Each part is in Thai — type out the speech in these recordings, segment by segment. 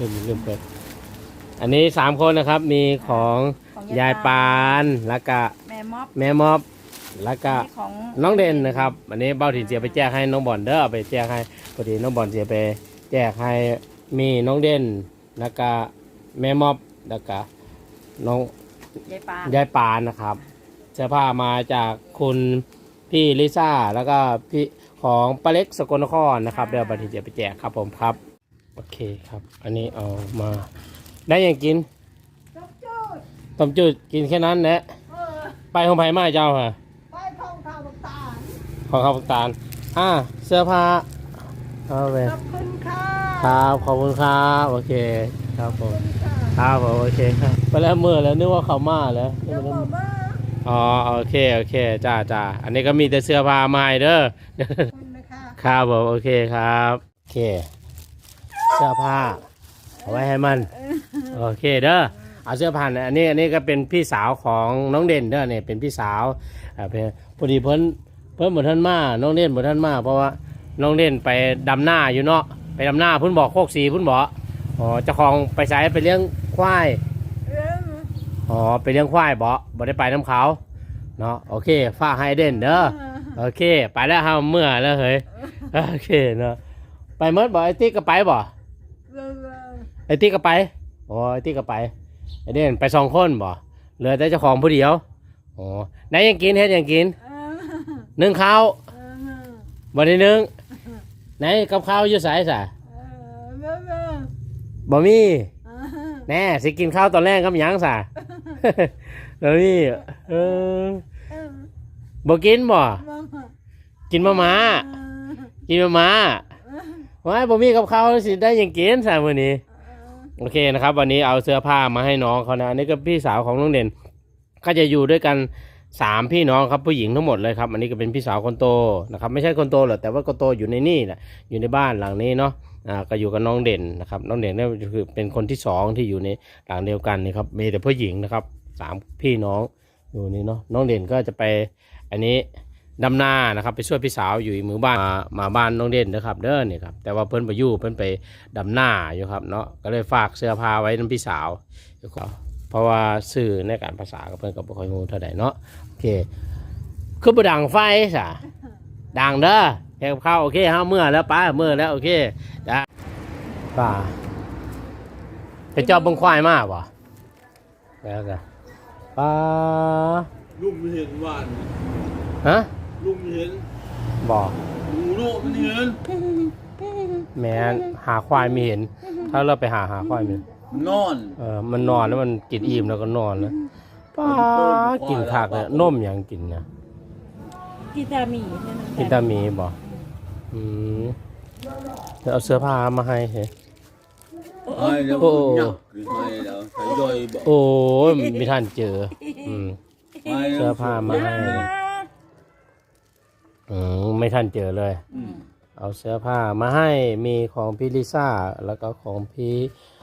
ลืมลืมเปิด อันนี้สามคนนะครับ มีของของยายปานแล้วก็แม่ม็อบแม่มอบแล้วก็นี่ของน้องเด่นนะครับ อันนี้เบ้าถิ่นเสียไปแจกให้น้องบอลเด้อเอาไปแจกให้พอดีน้องบอลเสียไปแจกให้มีน้องเด่นแล้วก็แม่มอบแล้วก็น้อง ยายปานยายปานนะครับเสื้อผ้ามาจากคุณพี่ลิซ่าแล้วก็พี่ของปาเล็กสกลนครนะครับเดี๋ยวบัตรเสียไปแจกครับผมครับ โอเคครับ อันนี้เอามา ได้ยังกินต้มจืดกินแค่นั้นแหละเออไปของไผ่มาเจ้าค่ะไปท่องข่าวตาลของข้าวตาลอ่าเสื้อผ้าเอาไปขอบคุณค่ะครับขอบคุณครับโอเคครับผมค่ะครับผมโอเคครับไปแล้วเมื่อแล้วนึกว่าเขามาแล้วเดี๋ยวบอกว่าอ๋อโอเคโอเคจ้าจ้าอันนี้ก็มีแต่เสื้อผ้าใหม่เด้อขอบคุณนะคะ ครับผมโอเคครับโอเคเสื้อผ้าเอาไว้ให้มัน โอเคเด้อเอาเสื้อผ้านอันนี้อันนี้ก็เป็นพี่สาวของน้องเด่นเด้อเนี่ยเป็นพี่สาวอ่าเป็นพอดีเพิ่นเพิ่นบ่ท่านมาน้องเด่นบ่ท่านมาเพราะว่าน้องเด่นไปดำหน้าอยู่เนาะไปดำหน้าพิ่นบอกโคกสีพิ่นบอกอ๋อเจ้าของไปใช้ไปเลี้ยงควายอ๋อไปเลี้ยงควายบ่บ่ได้ไปน้ำเขาเนาะโอเคฝ้าให้เด่นเด้อโอเค ไปแล้วเฮาเมื่อแล้วเฮ้ยโอเคเนาะไปเมื่อบ่ไอ้ติ๊กก็ไปบ่เริ่มเริ่ม ไอ้ติ๊กก็ไปอ๋อไอ้ติ๊กก็ไปไอ้เด่นไปสองคนบ่เหลือแต่เจ้าของผู้เดียวอ๋อได้ยังกินเฮ็ดยังกินเอิ่มนึ่งข้าวเอิ่มบ่ได้นึ่งไหนกับข้าวอยู่ไสซะเอิ่มเริ่มเริ่มบ่มีเอิ่มแน่สิกินข้าวตอนแรกกับหยังซะบ่มีเออเอิ่มบ่กินบ่มามากินมาม่าเอิ่มกินมาม่า ว้ายบ่มีกับข้าวสิได้หยังกินซะมื้อนี้เอิ่มโอเคนะครับ วันนี้เอาเสื้อผ้ามาให้น้องเขานะอันนี้ก็พี่สาวของน้องเด่นก็จะอยู่ด้วยกันสามพี่น้องครับผู้หญิงทั้งหมดเลยครับ อันนี้ก็เป็นพี่สาวคนโตนะครับไม่ใช่คนโตหรอกแต่ว่าคนโตอยู่ในนี่แหละอยู่ในบ้านหลังนี้เนาะอ่าก็อยู่กับน้องเด่นนะครับน้องเด่นเนี่ยคือเป็นคนที่สองที่อยู่ในหลังเดียวกันนี่ครับมีแต่ผู้หญิงนะครับสามพี่น้องอยู่นี่เนาะน้องเด่นก็จะไปอันนี้ ดำนานะครับไปช่วยพี่สาวอยู่อีกมือบ้านมามาบ้านน้องเด่นนะครับเด้อนี่ครับแต่ว่าเพิ่นไปอยู่เพิ่นไปดำหน้าอยู่ครับเนาะก็เลยฝากเสื้อผ้าไว้น้ำพี่สาวเพราะว่าสื่อในการภาษากับเพื่อนกับบ่ค่อยงูเท่าใดเนาะโอเคคือบ่ดังไฟสะดังเด้อแค่กับข้าวโอเคฮะเมื่อแล้วป้าเมื่อแล้วโอเคจ้าป้าไปเจอบเบังควายมาบ่แล้วกันป้าลุงไม่เห็นว่านฮะ ลุงไม่เห็นบ่หมูโลกมันเห็นแม่นหาควายไม่เห็น ถ้าเราไปหาหาควายไมเห็นมันนอน เออมันนอนแล้วมันกินอิ่มแล้วก็นอนแล้วป้ากินคักเลยนมอย่างกินนะกีตามีนั่นน่ะกินตามีบ่อืมเดี๋ยวเอาเสื้อผ้ามาให้เฮ้ยไอ้เดี๋ยวโอ้ยักหรือไงเดี๋ยวใส่ย่อยบอกโอ้ยไม่ทันเจออืมไอ้เสื้อผ้ามาให้ อืมไม่ทันเจอเลย อืมเอาเสื้อผ้ามาให้มีของพี่ลิซ่าแล้วก็ของพี่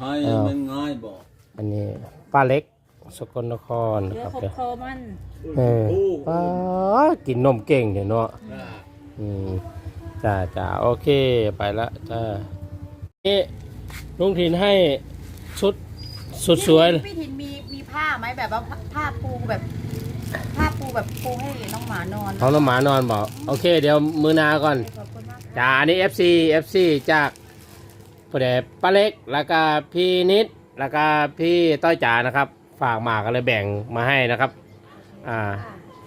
ให้มันง่ายบอกอันนี้ป้าเล็กสกลนครเหลืนะอครับครบเด้อคอมันเออโอ้ป้ากินนมเก่งเดี๋ยวเนาะน่ะอืมจ้าจ้าโอเคไปละจ้านี่ลุงถิ่นให้ชุดสุดสวย พี่ถินมีมีผ้าไหมแบบว่าผ้าปูแบบ ผ้าปูแบบปูให้น้องหมานอนของน้องหมานอนบอกโอเค เดี๋ยวมือหนาก่อนขอบคุณมากจ้าอันนี้ FC FC จากผู้ใดป้าเล็กแล้วก็พี่นิดแล้วก็พี่ต้อยจ๋านะครับ ฝากมาก็เลยแบ่งมาให้นะครับ อ่า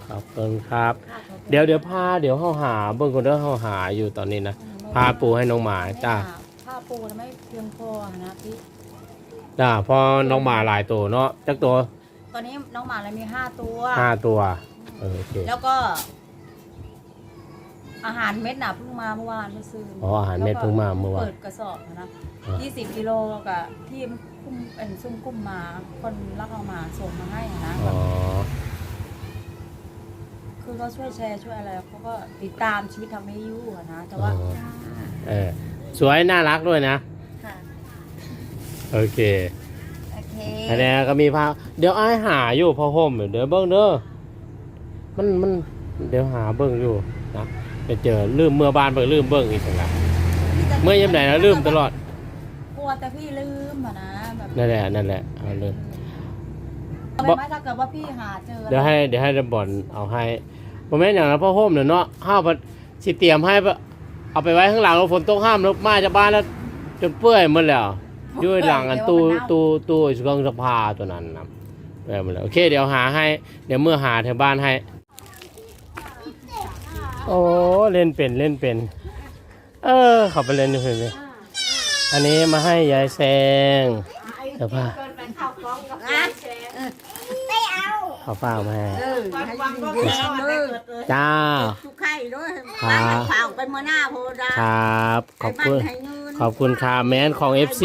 ขอบคุณครับค่ะขอบคุณเดี๋ยวเดี๋ยวพาเดี๋ยวเขาหาเบิ่งคนเด้อเขาหาอยู่ตอนนี้นะพาปูให้น้องหมาจ้าผ้าปูทำไม่เพียงพอนะพี่จ้าพอน้องหมาหลายตัวเนาะจักตัว ตอนนี้น้องหมาเลยมีห้าตัว ห้าตัวเออโอเคแล้วก็ อาหารเม็ดน่ะเพิ่งมาเมื่อวานเมื่อซื้ออ๋ออาหารเม็ดเพิ่งมาเมื่อวานเปิดกระสอบนะอ่ายี่สิบกิโลกับที่คุ้มเป็นซุ่มกุ้มมา คนรับเอามาส่งมาให้นะอ๋อคือเขาช่วยแชร์ช่วยอะไรเขาก็ติดตามชีวิตทำให้ยู่อะนะแต่ว่าอ๋อเออสวยน่ารักด้วยนะค่ะโอเคโอเคอันนี้ก็มีผ้าเดี๋ยวไอ้ายหาอยู่พอห่มเดี๋ยวเบิ้งเด้อมันมันเดี๋ยวหาเบิ้งอยู่นะจะเจอลืมเมื่อบ้านไปลืมเบิ้งอีกสักละเมื่อยามไหนแล้วลืมตลอดกลัวแต่พี่ลืมอะนะแบบนั่นแหละนั่นแหละเอาเลยทำไมไม่ถ้าเกิดว่าพี่หาเจอเดี๋ยวให้เดี๋ยวให้เดบอลเอาให้ผมแม่นอย่างนั้นพ่อโฮมเนี่ยเนาะห้าวสิเตรียมให้ปะเอาไปไว้ข้างหลังแล้วฝนตกห้ามแล้วมาจากบ้านแล้วจนเปื่อยหมดแล้ว อยู่หลังอันตู้ตู้ตู้เครื่องสภาตัวนั้นนะเปื่อยหมดแล้วโอเค เดี๋ยวหาให้ เดี๋ยวเมื่อหาแถวบ้านให้ โอ้เล่นเป็นเล่นเป็น เออเขาไปเล่นอยู่เห็นไหมอันนี้มาให้ยายแซงเสื้อผ้าเขาฝ้ากมาให้เออให้ดีๆเลยจ้าทุกไข่ ด้วยครับบ้านข่าวไปเมื่อหน้าโพดาครับ ขอบคุณให้เงินขอบคุณค่ะแมนของ FC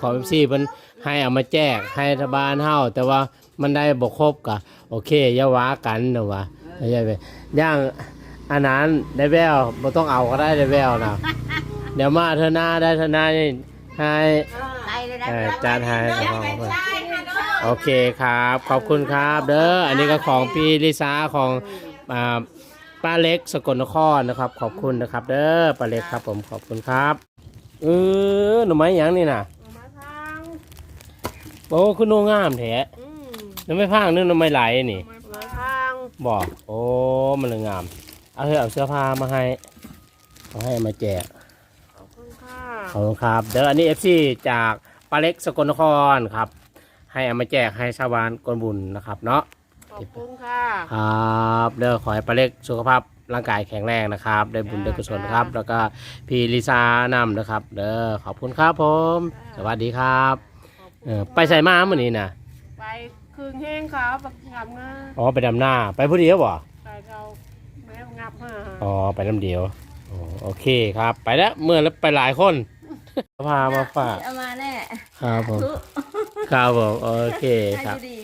ของ FC เพิ่นให้เอามาแจกให้ทบานเฮาแต่ว่ามันได้บ่ครบกะโอเคอย่าว่ากันนะว่าไม่ใช่ไปย่างอันนั้นได้แววบ่ต้องเอาก็ได้ได้แววนะเดี๋ยวมาเธอหน้าได้เธอหน้านี่ให้ได้เลยได้เอ่อจานให้ของเพิ่นโอเคครับ ขอบคุณครับ เด้ออันนี้ก็ของพี่ลิซ่าของอ่า ป้าเล็กสกลนครนะครับ ขอบคุณนะครับ เด้อป้าเล็กครับ ผมขอบคุณครับเออหน่อไม้หยังนี่น่ะมาทางโอ้คุณโนงามแท้อืมหน่อไม้พางนึกหน่อไม้ไหลนี่มาทางบอกโอ้มันเลยงาม เอาเถอะเอาเสื้อผ้ามาให้เอาให้มาแจกขอบคุณค่ะขอบคุณครับ เด้ออันนี้เอฟซีจากป้าเล็กสกลนครครับ ให้เอามาแจกให้ชาวบ้านกวนบุญนะครับ เนาะ ขอบคุณค่ะ ครับเด้อขอให้ป้าเล็กสุขภาพร่างกายแข็งแรงนะครับ ได้บุญได้กุศลครับ แล้วก็พี่ลิซ่านำนะครับ เด้อขอบคุณครับผม สวัสดีครับเออไปใส่มาเมื่อนี้นะไปคืนแห้งขาวปักงับงาอ๋อไปดำหน้า ไปผู้เดียวบ่ไปเราแม่งับมาอ๋อไปลำเดียวอ๋อโอเคครับ ไปแล้วเมื่อแล้วไปหลายคนพามาฝากเอามาแน่ครับผมครับผมโอเคครับดี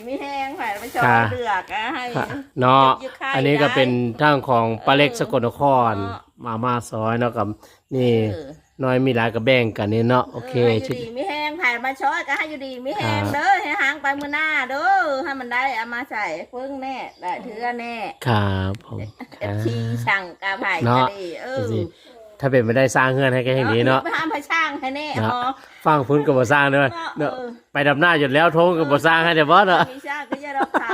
ไม่แห้ง ผ่านไปชอค่ะเดือกอะให้ค่ะเนาะเก็บอยู่ค่ายอันนี้ก็เป็นทางของปลาเล็กสกลนครเนาะมามาซอยเนาะกับนี่เออน้อยมีหลายกับแบ่งกันนี่เนาะโอเคเออให้อชุยู่ดดีไม่แห้งผ่านมาช้อยก็ให้อยู่ดีไม่แห้งครับเด้อให้หางไปมือหน้าเด้อให้มันได้เอามาใส่เพิ่งแน่ได้เถือแน่ครับผมเอฟซีช่างกาไผ่เนาะกะดีเออสิ ถ้าเป็นไม่ได้สร้างเงื่อนให้แค่อย่างนี้เนาะไปห้ามพระช่างให้แน่เนาะอ๋อฟังพื้นกับบ่สร้างด้วยเนาะเออไปดำหน้าหยุดแล้วโทงกับบ่สร้างให้เดี๋ยวบ่เนาะมีช่างก็จะรับเขา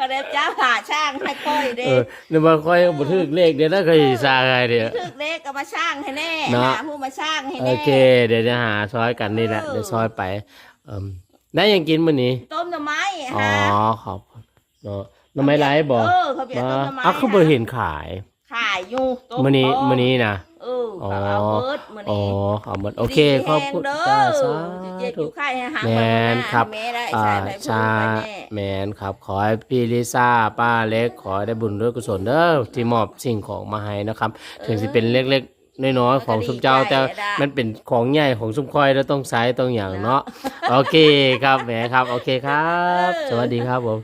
ก็เด็บจ้าผ่าช่างให้ค่อยเด็เออเดี๋ยวมาค่อยบ่ถึกเลขเดี๋ยวน่าเคยสร้างให้เดี๋ยวถึกเล็กก็มาช่างให้แน่เนาะหาผู้มาช่างให้โอแน่เค เดี๋ยวจะหาซอยกันนี่แหละเออเดี๋ยวซอยไปเอ่มได้ยังกินมื้อนี้ต้มหน่อไม้อ๋อฮะขอบคุณเนาะน้ำไม้ไหลบ่เออเขาเปลี่ยนมาต้มหน่อไม้เอ้าเขาบ่เห็นขาย ขายอยู่ต้มื้อนี้ต้มื้อนี้นะ เออเขาเอาเบิร์ดมื้ออ๋อนี้ขอบคุณโอเคขอบคุณดีจ้าแห้งสาเด้อเจ็บอธุ ยู่ไข่ให้หางแมไปนข้างหาครับ แม่ได้อ่าใช่ไปพูดชาไปแน่แมนครับขอให้พี่ลิซ่าป้าเล็กขอให้ได้บุญด้วยกุศลเด้อที่มอบสิ่งของมาให้นะครับ ถึงสิเป็นเล็กๆน้อยๆของสุมเจ้าแต่มันเป็นของใหญ่ของสุมคอยแล้วต้องใช้ต้องอย่างเนาะโอเคครับแหมครับโอเคครับ สวัสดีครับผม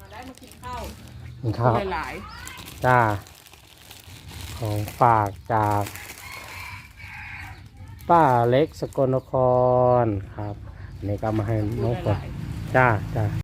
มาได้มากินข้าวกินข้าวหลาย จ้า ของฝากจากป้าเล็กสกลนครครับอันนี่ก็มาให้น้องฝนจ้าจ้า